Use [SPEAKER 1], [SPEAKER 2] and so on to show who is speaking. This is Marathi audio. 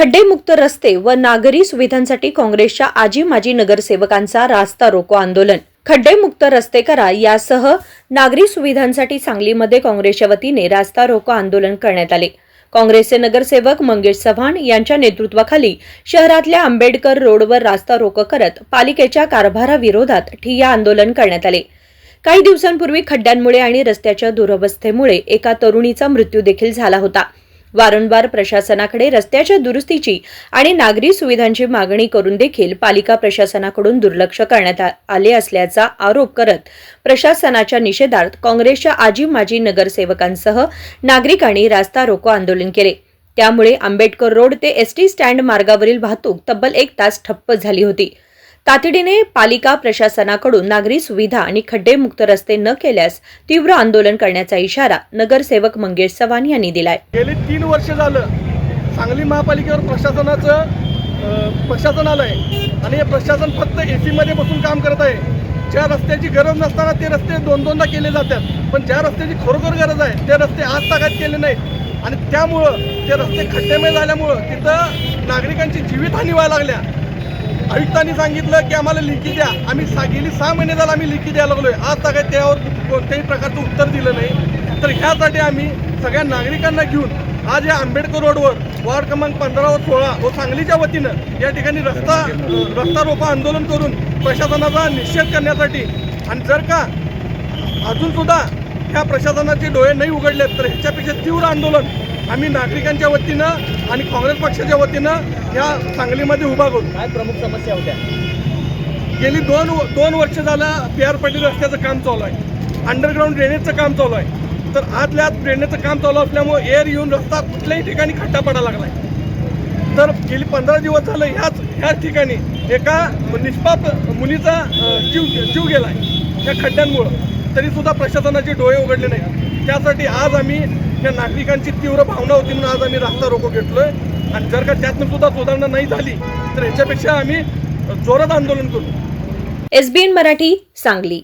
[SPEAKER 1] खड्डेमुक्त रस्ते व नागरी सुविधांसाठी काँग्रेसच्या आजी माजी नगरसेवकांचा रास्ता रोको आंदोलन. खड्डेमुक्त रस्ते करा यासह नागरी सुविधांसाठी सांगलीमध्ये काँग्रेसच्या वतीने रास्ता रोको आंदोलन करण्यात आले. काँग्रेसचे नगरसेवक मंगेश चव्हाण यांच्या नेतृत्वाखाली शहरातल्या आंबेडकर रोडवर रास्ता रोको करत पालिकेच्या कारभाराविरोधात ठिय्या आंदोलन करण्यात आले. काही दिवसांपूर्वी खड्ड्यांमुळे आणि रस्त्याच्या दुरवस्थेमुळे एका तरुणीचा मृत्यू देखील झाला होता. वारंवार प्रशासनाकडे रस्त्याच्या दुरुस्तीची आणि नागरी सुविधांची मागणी करून देखील पालिका प्रशासनाकडून दुर्लक्ष करण्यात आले असल्याचा आरोप करत प्रशासनाच्या निषेधार्थ काँग्रेसच्या आजी माजी नगरसेवकांसह नागरिकांनी रास्ता रोको आंदोलन केले. त्यामुळे आंबेडकर रोड ते एसटी स्टँड मार्गावरील वाहतूक तब्बल एक तास ठप्प झाली होती. तातडीने पालिका प्रशासनाकडून नागरी सुविधा आणि खड्डेमुक्त रस्ते न केल्यास तीव्र आंदोलन करण्याचा इशारा नगरसेवक मंगेश चव्हाण यांनी दिलाय.
[SPEAKER 2] गेली तीन वर्ष झालं सांगली महापालिकेवर प्रशासनाचं प्रशासन आलं आहे आणि हे प्रशासन फक्त ए सीमध्ये बसून काम करत आहे. ज्या रस्त्याची गरज नसताना ते रस्ते दोन दोनदा केले जातात. पण ज्या रस्त्याची खरोखर गरज आहे ते रस्ते आज तागात केले नाहीत. आणि त्यामुळं ते रस्ते खड्डेमय झाल्यामुळं तिथं नागरिकांची जीवितहानी व्हायला लागल्या. आयुक्तांनी सांगितलं की आम्हाला लिखी द्या. आम्ही सा गेली सहा महिने झालं आम्ही लिखी द्यायला लागलोय. आज तागात त्यावर कोणत्याही प्रकारचं उत्तर दिलं नाही. तर ह्यासाठी आम्ही सगळ्या नागरिकांना घेऊन आज या आंबेडकर रोडवर वार्ड क्रमांक पंधरा व सोळा व सांगलीच्या वतीनं या ठिकाणी रस्ता रस्ता रोपा आंदोलन करून प्रशासनाचा निषेध करण्यासाठी आणि जर का अजून सुद्धा ह्या प्रशासनाचे डोळे नाही उघडले तर ह्याच्यापेक्षा तीव्र आंदोलन आम्ही नागरिकांच्या वतीनं आणि काँग्रेस पक्षाच्या वतीनं या सांगलीमध्ये उभा करू.
[SPEAKER 3] काय प्रमुख समस्या होत्या?
[SPEAKER 2] गेली दोन दोन वर्ष झालं पी आर पाटील रस्त्याचं काम चालू आहे. अंडरग्राऊंड ड्रेनेजचं काम चालू आहे. तर आतल्या आत ड्रेनेजचं काम चालू असल्यामुळे एअर येऊन रस्ता कुठल्याही ठिकाणी खड्डा पडायला लागला आहे तर गेली पंधरा दिवस झालं ह्याच ह्याच ठिकाणी एका निष्पाप मुलीचा जीव जीव गेला आहे या खड्ड्यांमुळं. तरीसुद्धा प्रशासनाचे डोळे उघडले नाही त्यासाठी आज आम्ही या नागरिकांची तीव्र भावना होती म्हणून आज आम्ही रास्ता रोको घेतलोय. आणि जर का त्यातनं सुद्धा सुधारणा नाही झाली तर ह्याच्यापेक्षा आम्ही जोरात आंदोलन करू.
[SPEAKER 1] एसबीएन मराठी सांगली.